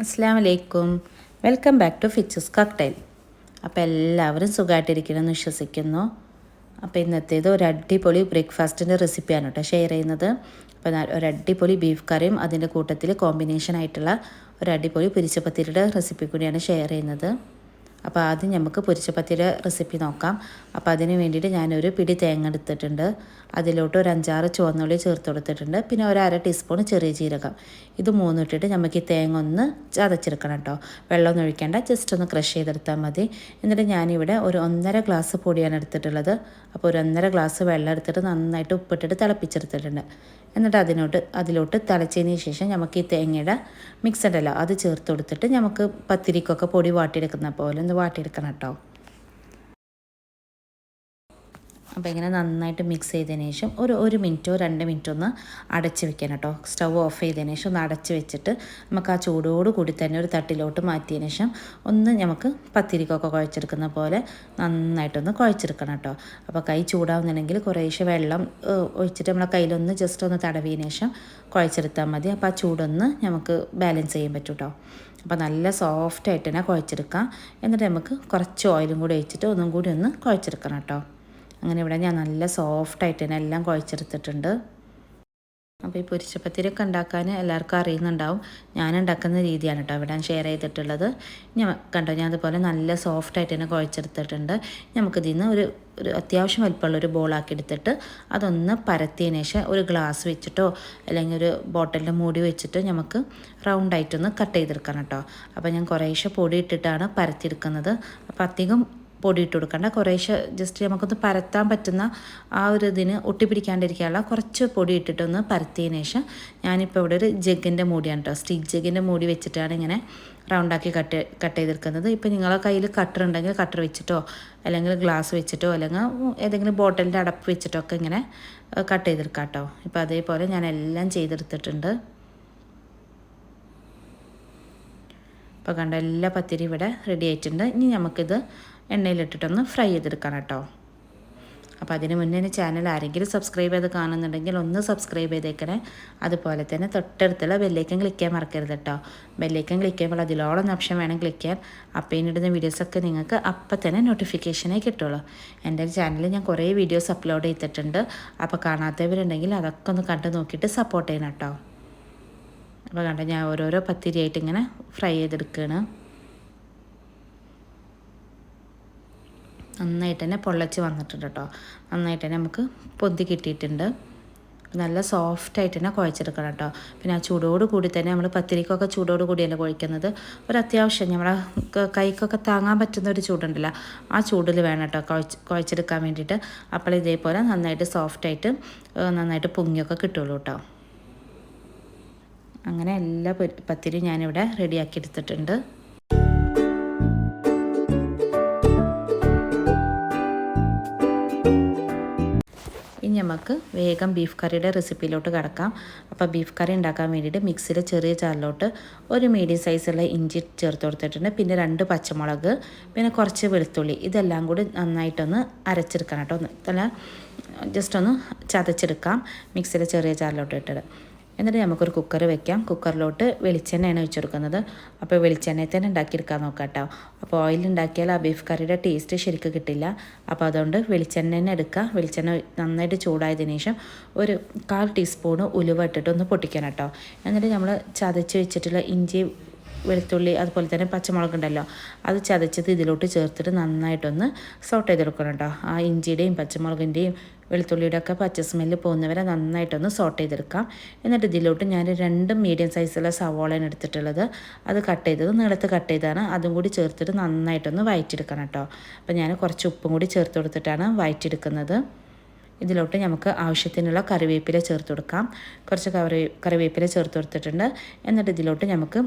അസ്സാം വലൈക്കും welcome back to ഫിച്ചസ് കോക്ടൈൽ അപ്പോൾ എല്ലാവരും സുഖമായിട്ടിരിക്കണമെന്ന് വിശ്വസിക്കുന്നു. അപ്പോൾ ഇന്നത്തേത് ഒരു അടിപൊളി ബ്രേക്ക്ഫാസ്റ്റിന്റെ റെസിപ്പിയാണ് കേട്ടോ ഷെയർ ചെയ്യുന്നത്. അപ്പോൾ ഒരു അടിപൊളി ബീഫ് കറിയും അതിന്റെ കൂട്ടത്തിൽ കോമ്പിനേഷൻ ആയിട്ടുള്ള ഒരു അടിപൊളി പിരിച്ചപ്പത്തിരിയുടെ റെസിപ്പി കൂടിയാണ് ഷെയർ ചെയ്യുന്നത്. അപ്പോൾ ആദ്യം നമുക്ക് പൊരിച്ചപ്പത്തിയുടെ റെസിപ്പി നോക്കാം. അപ്പോൾ അതിന് വേണ്ടിയിട്ട് ഞാനൊരു പിടി തേങ്ങ എടുത്തിട്ടുണ്ട്. അതിലോട്ട് ഒരു അഞ്ചാറ് ചുവന്നുള്ളി ചേർത്ത് കൊടുത്തിട്ടുണ്ട്. പിന്നെ ഒരു അര ടീസ്പൂൺ ചെറിയ ജീരകം. ഇത് മൂന്നും ഇട്ടിട്ട് നമുക്ക് ഈ തേങ്ങ ഒന്ന് ചതച്ചെടുക്കണം കേട്ടോ വെള്ളമൊന്നും ഒഴിക്കേണ്ട. ജസ്റ്റ് ഒന്ന് ക്രഷ് ചെയ്തെടുത്താൽ മതി. എന്നിട്ട് ഞാനിവിടെ ഒരു ഒന്നര ഗ്ലാസ് പൊടിയാണ് എടുത്തിട്ടുള്ളത്. അപ്പോൾ ഒരു ഒന്നര ഗ്ലാസ് വെള്ളം എടുത്തിട്ട് നന്നായിട്ട് ഉപ്പിട്ടിട്ട് തിളപ്പിച്ചെടുത്തിട്ടുണ്ട്. എന്നിട്ട് അതിനോട്ട് അതിലോട്ട് തിളച്ചതിന് ശേഷം നമുക്ക് ഈ തേങ്ങയുടെ മിക്സ് ഉണ്ടല്ലോ അത് ചേർത്ത് കൊടുത്തിട്ട് നമുക്ക് പത്തിരിക്കൊക്കെ പൊടി വാട്ടിയെടുക്കുന്ന പോലെ ഒന്ന് വാട്ടിയെടുക്കണം കേട്ടോ. അപ്പോൾ ഇങ്ങനെ നന്നായിട്ട് മിക്സ് ചെയ്തതിന് ശേഷം ഒരു ഒരു മിനിറ്റോ രണ്ട് മിനിറ്റോ ഒന്ന് അടച്ച് വെക്കണം കേട്ടോ. സ്റ്റവ് ഓഫ് ചെയ്തതിന് ശേഷം ഒന്ന് അടച്ച് വെച്ചിട്ട് നമുക്ക് ആ ചൂടോട് കൂടി തന്നെ ഒരു തട്ടിലോട്ട് മാറ്റിയതിന് ശേഷം ഒന്ന് നമുക്ക് പത്തിരിക്കൊക്കെ കുഴച്ചെടുക്കുന്ന പോലെ നന്നായിട്ടൊന്ന് കുഴച്ചെടുക്കണം കേട്ടോ. അപ്പോൾ കൈ ചൂടാവുന്നുണ്ടെങ്കിൽ കുറേശ്ശെ വെള്ളം ഒഴിച്ചിട്ട് നമ്മളെ കയ്യിലൊന്ന് ജസ്റ്റ് ഒന്ന് തടവിയതിന് ശേഷം കുഴച്ചെടുത്താൽ മതി. അപ്പോൾ ആ ചൂടൊന്ന് നമുക്ക് ബാലൻസ് ചെയ്യാൻ പറ്റും കേട്ടോ. അപ്പോൾ നല്ല സോഫ്റ്റായിട്ട് തന്നെ കുഴച്ചെടുക്കാം. എന്നിട്ട് നമുക്ക് കുറച്ച് ഓയിലും കൂടി ഒഴിച്ചിട്ട് ഒന്നും കൂടി ഒന്ന് കുഴച്ചെടുക്കണം കേട്ടോ. അങ്ങനെ ഇവിടെ ഞാൻ നല്ല സോഫ്റ്റായിട്ട് തന്നെ എല്ലാം കുഴച്ചെടുത്തിട്ടുണ്ട്. അപ്പോൾ ഈ പൊരിച്ചപ്പത്തിരിയൊക്കെ ഉണ്ടാക്കാൻ എല്ലാവർക്കും അറിയുന്നുണ്ടാവും. ഞാൻ ഉണ്ടാക്കുന്ന രീതിയാണ് കേട്ടോ ഇവിടെ ഷെയർ ചെയ്തിട്ടുള്ളത്. ഞാൻ കണ്ടോ ഞാൻ അതുപോലെ നല്ല സോഫ്റ്റായിട്ട് തന്നെ കുഴച്ചെടുത്തിട്ടുണ്ട്. നമുക്കിതിൽ നിന്ന് ഒരു ഒരു അത്യാവശ്യം വലിപ്പമുള്ള ഒരു ബോളാക്കി എടുത്തിട്ട് അതൊന്ന് പരത്തിയതിന് ശേഷം ഒരു ഗ്ലാസ് വെച്ചിട്ടോ അല്ലെങ്കിൽ ഒരു ബോട്ടിലിന്റെ മൂടി വെച്ചിട്ട് നമുക്ക് റൗണ്ടായിട്ടൊന്ന് കട്ട് ചെയ്തെടുക്കണം കേട്ടോ. അപ്പോൾ ഞാൻ കുറേശ്ശെ പൊടി ഇട്ടിട്ടാണ് പരത്തിയെടുക്കുന്നത്. അപ്പോൾ അധികം പൊടി ഇട്ട് കൊടുക്കണ്ട. കുറേശ്ശെ ജസ്റ്റ് നമുക്കൊന്ന് പരത്താൻ പറ്റുന്ന ആ ഒരു ഇതിന് ഒട്ടിപ്പിടിക്കാണ്ടിരിക്കാനുള്ള കുറച്ച് പൊടി ഇട്ടിട്ടൊന്ന് പരത്തിയതിന് ശേഷം ഞാനിപ്പോൾ ഇവിടെ ഒരു ജഗ്ഗിന്റെ മൂടിയാണ് കേട്ടോ സ്റ്റീൽ ജഗ്ഗിന്റെ മൂടി വെച്ചിട്ടാണ് ഇങ്ങനെ റൗണ്ടാക്കി കട്ട് കട്ട് ചെയ്തെടുക്കുന്നത്. ഇപ്പോൾ നിങ്ങളെ കയ്യിൽ കട്ടർ ഉണ്ടെങ്കിൽ കട്ടർ വെച്ചിട്ടോ അല്ലെങ്കിൽ ഗ്ലാസ് വെച്ചിട്ടോ അല്ലെങ്കിൽ ഏതെങ്കിലും ബോട്ടിലിന്റെ അടപ്പ് വെച്ചിട്ടോ ഒക്കെ ഇങ്ങനെ കട്ട് ചെയ്തെടുക്കാം കേട്ടോ ഇപ്പോൾ അതേപോലെ ഞാൻ എല്ലാം ചെയ്തെടുത്തിട്ടുണ്ട്. ഇപ്പോൾ കണ്ട എല്ലാ പത്തിരി ഇവിടെ റെഡി ആയിട്ടുണ്ട്. ഇനി നമുക്കിത് എണ്ണയിലിട്ടിട്ടൊന്ന് ഫ്രൈ ചെയ്തെടുക്കണം കേട്ടോ. അപ്പോൾ അതിന് മുന്നേ എന്റെ ചാനൽ ആരെങ്കിലും സബ്സ്ക്രൈബ് ചെയ്ത് കാണുന്നുണ്ടെങ്കിൽ ഒന്ന് സബ്സ്ക്രൈബ് ചെയ്തേക്കണേ. അതുപോലെ തന്നെ തൊട്ടടുത്തുള്ള ബെല്ലേക്കൻ ക്ലിക്ക് ചെയ്യാൻ മറക്കരുത് കേട്ടോ. ബെല്ലേക്കൻ ക്ലിക്ക് ചെയ്യുമ്പോൾ അതിലോളം ഓപ്ഷൻ വേണം ക്ലിക്ക് ചെയ്യാൻ. അപ്പോൾ ഇടുന്ന വീഡിയോസൊക്കെ നിങ്ങൾക്ക് അപ്പം തന്നെ നോട്ടിഫിക്കേഷനായി കിട്ടുള്ളൂ. എന്റെ ചാനലിൽ ഞാൻ കുറേ വീഡിയോസ് അപ്ലോഡ് ചെയ്തിട്ടുണ്ട്. അപ്പോൾ കാണാത്തവരുണ്ടെങ്കിൽ അതൊക്കെ ഒന്ന് കണ്ടു നോക്കിയിട്ട് സപ്പോർട്ട് ചെയ്യണം കേട്ടോ. അപ്പോൾ കണ്ടോ ഞാൻ ഓരോരോ പത്തിരിയായിട്ട് ഇങ്ങനെ ഫ്രൈ ചെയ്തെടുക്കുകയാണ് നന്നായിട്ട് തന്നെ പൊള്ളച്ച് വന്നിട്ടുണ്ട് കേട്ടോ നന്നായിട്ട് തന്നെ നമുക്ക് പൊന്തി കിട്ടിയിട്ടുണ്ട്. നല്ല സോഫ്റ്റായിട്ട് തന്നെ കുഴച്ചെടുക്കണം കേട്ടോ പിന്നെ ആ ചൂടോട് കൂടി തന്നെ നമ്മൾ പത്തിരിക്കൊക്കെ ചൂടോട് കൂടിയല്ല കുഴിക്കുന്നത്. ഒരു അത്യാവശ്യം നമ്മളെ കൈക്കൊക്കെ താങ്ങാൻ പറ്റുന്ന ഒരു ചൂടുണ്ടല്ലോ. ആ ചൂടിൽ വേണം കേട്ടോ കുഴച്ച് കുഴച്ചെടുക്കാൻ വേണ്ടിയിട്ട്. അപ്പോൾ ഇതേപോലെ നന്നായിട്ട് സോഫ്റ്റായിട്ട് നന്നായിട്ട് പൊങ്ങിയൊക്കെ കിട്ടുള്ളൂ കേട്ടോ അങ്ങനെ എല്ലാ പത്തിരിയും ഞാനിവിടെ റെഡിയാക്കി എടുത്തിട്ടുണ്ട്. നമുക്ക് വേഗം ബീഫ് കറിയുടെ റെസിപ്പിയിലോട്ട് കിടക്കാം. അപ്പോൾ ബീഫ് കറി ഉണ്ടാക്കാൻ വേണ്ടിയിട്ട് മിക്സിയിൽ ചെറിയ ചാറിലോട്ട് ഒരു മീഡിയം സൈസുള്ള ഇഞ്ചി ചേർത്ത് കൊടുത്തിട്ടുണ്ട്. പിന്നെ രണ്ട് പച്ചമുളക് പിന്നെ കുറച്ച് വെളുത്തുള്ളി. ഇതെല്ലാം കൂടി നന്നായിട്ടൊന്ന് അരച്ചെടുക്കണം കേട്ടോ. അല്ല ജസ്റ്റ് ഒന്ന് ചതച്ചെടുക്കാം. മിക്സിയിൽ ചെറിയ ചാറിലോട്ട് ഇട്ടിട്ട്. എന്നിട്ട് നമുക്കൊരു കുക്കർ വെക്കാം. കുക്കറിലോട്ട് വെളിച്ചെണ്ണയാണ് വെച്ച് കൊടുക്കുന്നത് അപ്പോൾ വെളിച്ചെണ്ണയിൽ തന്നെ ഉണ്ടാക്കിയെടുക്കാൻ നോക്കാം കേട്ടോ. അപ്പോൾ ഓയിൽ ഉണ്ടാക്കിയാൽ ആ ബീഫ് കറിയുടെ ടേസ്റ്റ് ശരിക്കും കിട്ടില്ല. അപ്പോൾ അതുകൊണ്ട് വെളിച്ചെണ്ണ തന്നെ എടുക്കുക. വെളിച്ചെണ്ണ നന്നായിട്ട് ചൂടായതിന് ശേഷം ഒരു കാൽ ടീസ്പൂണ് ഉലുവ ഇട്ടിട്ട് ഒന്ന് പൊട്ടിക്കണം കേട്ടോ. എന്നിട്ട് നമ്മൾ ചതച്ച് വെച്ചിട്ടുള്ള ഇഞ്ചി വെളുത്തുള്ളി അതുപോലെ തന്നെ പച്ചമുളക് ഉണ്ടല്ലോ അത് ചതച്ചത് ഇതിലോട്ട് ചേർത്തിട്ട് നന്നായിട്ടൊന്ന് സോട്ട് ചെയ്തെടുക്കണം കേട്ടോ ആ ഇഞ്ചിയുടെയും പച്ചമുളകിന്റെയും വെളുത്തുള്ളിയുടെ ഒക്കെ പച്ച സ്മെല്ല് പോകുന്നവരെ നന്നായിട്ടൊന്ന് സോട്ട് ചെയ്തെടുക്കാം. എന്നിട്ട് ഇതിലോട്ട് ഞാൻ രണ്ട് മീഡിയം സൈസുള്ള സവോളയാണ് എടുത്തിട്ടുള്ളത്. അത് കട്ട് ചെയ്തത് നീളത്ത് കട്ട് ചെയ്താണ് അതും കൂടി ചേർത്തിട്ട് നന്നായിട്ടൊന്ന് വയറ്റെടുക്കണം കേട്ടോ അപ്പോൾ ഞാൻ കുറച്ച് ഉപ്പും കൂടി ചേർത്ത് കൊടുത്തിട്ടാണ് വയറ്റെടുക്കുന്നത് ഇതിലോട്ട് നമുക്ക് ആവശ്യത്തിനുള്ള കറിവേപ്പില ചേർത്ത് കൊടുക്കാം. കുറച്ച് കറി കറിവേപ്പില ചേർത്ത് കൊടുത്തിട്ടുണ്ട്. എന്നിട്ട് ഇതിലോട്ട് നമുക്ക്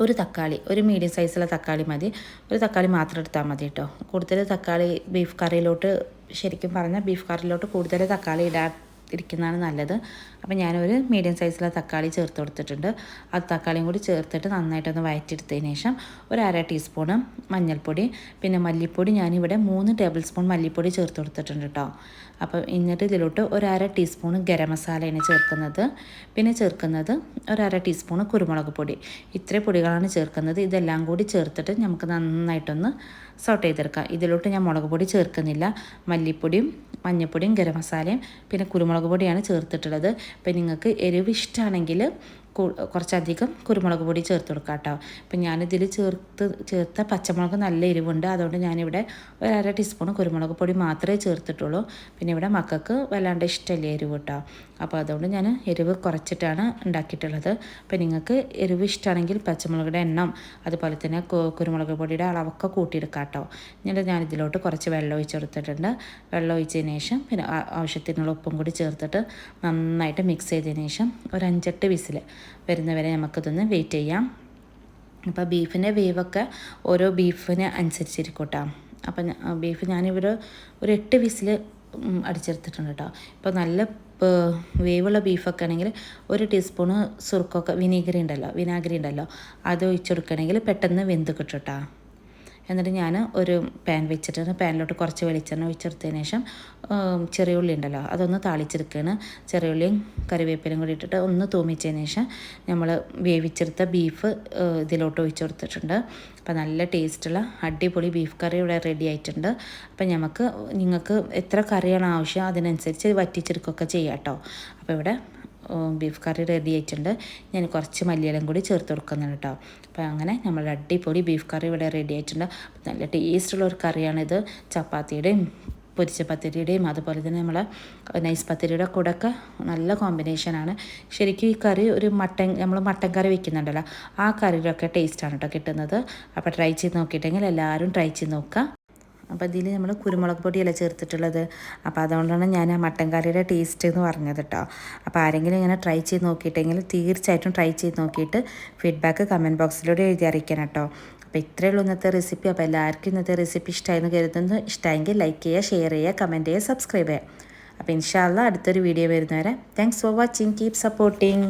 ഒരു തക്കാളി ഒരു മീഡിയം സൈസുള്ള തക്കാളി മതി. ഒരു തക്കാളി മാത്രം എടുത്താൽ മതി കേട്ടോ കൂടുതൽ തക്കാളി ബീഫ് കറിയിലോട്ട് ശരിക്കും പറഞ്ഞാൽ ബീഫ് കറിയിലോട്ട് കൂടുതൽ തക്കാളി ഇടാൻ ഇരിക്കുന്നതാണ് നല്ലത്. അപ്പോൾ ഞാനൊരു മീഡിയം സൈസിലെ തക്കാളി ചേർത്ത് കൊടുത്തിട്ടുണ്ട്. ആ തക്കാളിയും കൂടി ചേർത്തിട്ട് നന്നായിട്ടൊന്ന് വഴറ്റിയെടുത്തതിന് ശേഷം ഒരു അര ടീസ്പൂണ് മഞ്ഞൾപ്പൊടി പിന്നെ മല്ലിപ്പൊടി ഞാനിവിടെ മൂന്ന് ടേബിൾ സ്പൂൺ മല്ലിപ്പൊടി ചേർത്ത് കൊടുത്തിട്ടുണ്ട് കേട്ടോ അപ്പോൾ എന്നിട്ട് ഇതിലോട്ട് ഒരു അര ടീസ്പൂൺ ഗരം മസാലയാണ് ചേർക്കുന്നത്. പിന്നെ ചേർക്കുന്നത് ഒരു അര ടീസ്പൂൺ കുരുമുളക് പൊടി. ഇത്രയും പൊടികളാണ് ചേർക്കുന്നത്. ഇതെല്ലാം കൂടി ചേർത്തിട്ട് നമുക്ക് നന്നായിട്ടൊന്ന് സോട്ട് ചെയ്തെടുക്കാം. ഇതിലോട്ട് ഞാൻ മുളക് പൊടി ചേർക്കുന്നില്ല. മല്ലിപ്പൊടിയും മഞ്ഞൾപ്പൊടിയും ഗരം മസാലയും പിന്നെ കുരുമുളക് പൊടിയാണ് ചേർത്തിട്ടുള്ളത്. അപ്പോൾ നിങ്ങൾക്ക് എരിവ് ഇഷ്ടമാണെങ്കിൽ കുറച്ചധികം കുരുമുളക് പൊടി ചേർത്ത് കൊടുക്കാം കേട്ടോ. അപ്പം ഞാനിതിൽ ചേർത്ത് ചേർത്ത പച്ചമുളക് നല്ല എരിവുണ്ട്. അതുകൊണ്ട് ഞാനിവിടെ ഒരു അര ടീസ്പൂൺ കുരുമുളക് പൊടി മാത്രമേ ചേർത്തിട്ടുള്ളൂ. പിന്നെ ഇവിടെ മക്കൾക്ക് വല്ലാണ്ട് ഇഷ്ടമല്ലേ എരിവ് കേട്ടോ. അപ്പോൾ അതുകൊണ്ട് ഞാൻ എരിവ് കുറച്ചിട്ടാണ് ഉണ്ടാക്കിയിട്ടുള്ളത്. അപ്പം നിങ്ങൾക്ക് എരിവ് ഇഷ്ടമാണെങ്കിൽ പച്ചമുളകുടെ എണ്ണം അതുപോലെ തന്നെ കുരുമുളക് പൊടിയുടെ അളവൊക്കെ കൂട്ടിയെടുക്കാം കേട്ടോ. എന്നിട്ട് ഞാൻ ഇതിലോട്ട് കുറച്ച് വെള്ളം ഒഴിച്ച് കൊടുത്തിട്ടുണ്ട്. വെള്ളം ഒഴിച്ചതിന് ശേഷം പിന്നെ ആവശ്യത്തിനുള്ള ഉപ്പും കൂടി ചേർത്തിട്ട് നന്നായിട്ട് മിക്സ് ചെയ്തതിന് ശേഷം ഒരു അഞ്ചെട്ട് വിസിൽ വരുന്നവരെ നമുക്കിതൊന്ന് വെയിറ്റ് ചെയ്യാം. അപ്പോൾ ബീഫിന്റെ വേവൊക്കെ ഓരോ ബീഫിന് അനുസരിച്ചിരിക്കും അപ്പം ബീഫ് ഞാനിവിടെ ഒരു എട്ട് വിസിൽ അടിച്ചെടുത്തിട്ടുണ്ട് കേട്ടോ ഇപ്പോൾ നല്ല വേവുള്ള ബീഫൊക്കെ ആണെങ്കിൽ ഒരു ടീസ്പൂണ് സുർക്കൊക്കെ വിനീഗറി ഉണ്ടല്ലോ വിനാഗിരി ഉണ്ടല്ലോ അത് ഒഴിച്ചെടുക്കണമെങ്കിൽ പെട്ടെന്ന് വെന്ത് കിട്ടും കേട്ടോ എന്നിട്ട് ഞാൻ ഒരു പാൻ വെച്ചിട്ട് പാനിലോട്ട് കുറച്ച് വെളിച്ചെണ്ണ ഒഴിച്ചെടുത്തതിന് ശേഷം ചെറിയ ഉള്ളി ഉണ്ടല്ലോ അതൊന്ന് താളിച്ചെടുക്കുകയാണ് ചെറിയ ഉള്ളിയും കറിവേപ്പിലും കൂടി ഇട്ടിട്ട് ഒന്ന് തൂമിച്ചതിന് ശേഷം നമ്മൾ വേവിച്ചെടുത്ത ബീഫ് ഇതിലോട്ട് ഒഴിച്ചു കൊടുത്തിട്ടുണ്ട്. അപ്പോൾ നല്ല ടേസ്റ്റുള്ള അടിപൊളി ബീഫ് കറി ഇവിടെ റെഡി ആയിട്ടുണ്ട്. അപ്പം നമുക്ക് നിങ്ങൾക്ക് എത്ര കറിയാണ് ആവശ്യം അതിനനുസരിച്ച് വറ്റിച്ചെടുക്കുകയൊക്കെ ചെയ്യാം കേട്ടോ അപ്പോൾ ഇവിടെ ബീഫ് കറി റെഡി ആയിട്ടുണ്ട്. ഞാൻ കുറച്ച് മല്ലിയിലും കൂടി ചേർത്ത് കൊടുക്കുന്നുണ്ട് കേട്ടോ. അപ്പോൾ അങ്ങനെ നമ്മൾ അടിപൊളി ബീഫ് കറി ഇവിടെ റെഡി ആയിട്ടുണ്ട്. നല്ല ടേസ്റ്റുള്ള ഒരു കറിയാണിത്. ചപ്പാത്തിയുടെയും പൊരിച്ച പത്തിരിയുടെയും അതുപോലെ തന്നെ നമ്മളെ നൈസ് പത്തിരിയുടെ കൂടെ ഒക്കെ നല്ല കോമ്പിനേഷനാണ് ശരിക്കും ഈ കറി ഒരു മട്ടൻ നമ്മൾ മട്ടൻ കറി വെക്കുന്നുണ്ടല്ലോ ആ കറിയിലൊക്കെ ടേസ്റ്റാണ് കേട്ടോ കിട്ടുന്നത്. അപ്പോൾ ട്രൈ ചെയ്ത് നോക്കിയിട്ടെങ്കിൽ എല്ലാവരും ട്രൈ ചെയ്ത് നോക്കുക. അപ്പോൾ ഇതിൽ നമ്മൾ കുരുമുളക് പൊടിയല്ല ചേർത്തിട്ടുള്ളത്. അപ്പോൾ അതുകൊണ്ടാണ് ഞാൻ ആ മട്ടൻ കറിയുടെ ടേസ്റ്റ് എന്ന് പറഞ്ഞത് കേട്ടോ അപ്പോൾ ആരെങ്കിലും ഇങ്ങനെ ട്രൈ ചെയ്ത് നോക്കിയിട്ടെങ്കിൽ തീർച്ചയായിട്ടും ട്രൈ ചെയ്ത് നോക്കിയിട്ട് ഫീഡ്ബാക്ക് കമന്റ് ബോക്സിലൂടെ എഴുതി അറിയിക്കണം കേട്ടോ അപ്പോൾ ഇത്രയേ ഉള്ളൂ ഇന്നത്തെ റെസിപ്പി അപ്പോൾ എല്ലാവർക്കും ഇന്നത്തെ റെസിപ്പി ഇഷ്ടമായിരുന്നു കരുതുന്നു. ഇഷ്ടമെങ്കിൽ ലൈക്ക് ചെയ്യുക ഷെയർ ചെയ്യുക കമന്റ് ചെയ്യുക സബ്സ്ക്രൈബ് ചെയ്യുക. അപ്പോൾ ഇൻഷാല്ല അടുത്തൊരു വീഡിയോ വരുന്നവരെ. Thanks for watching keep supporting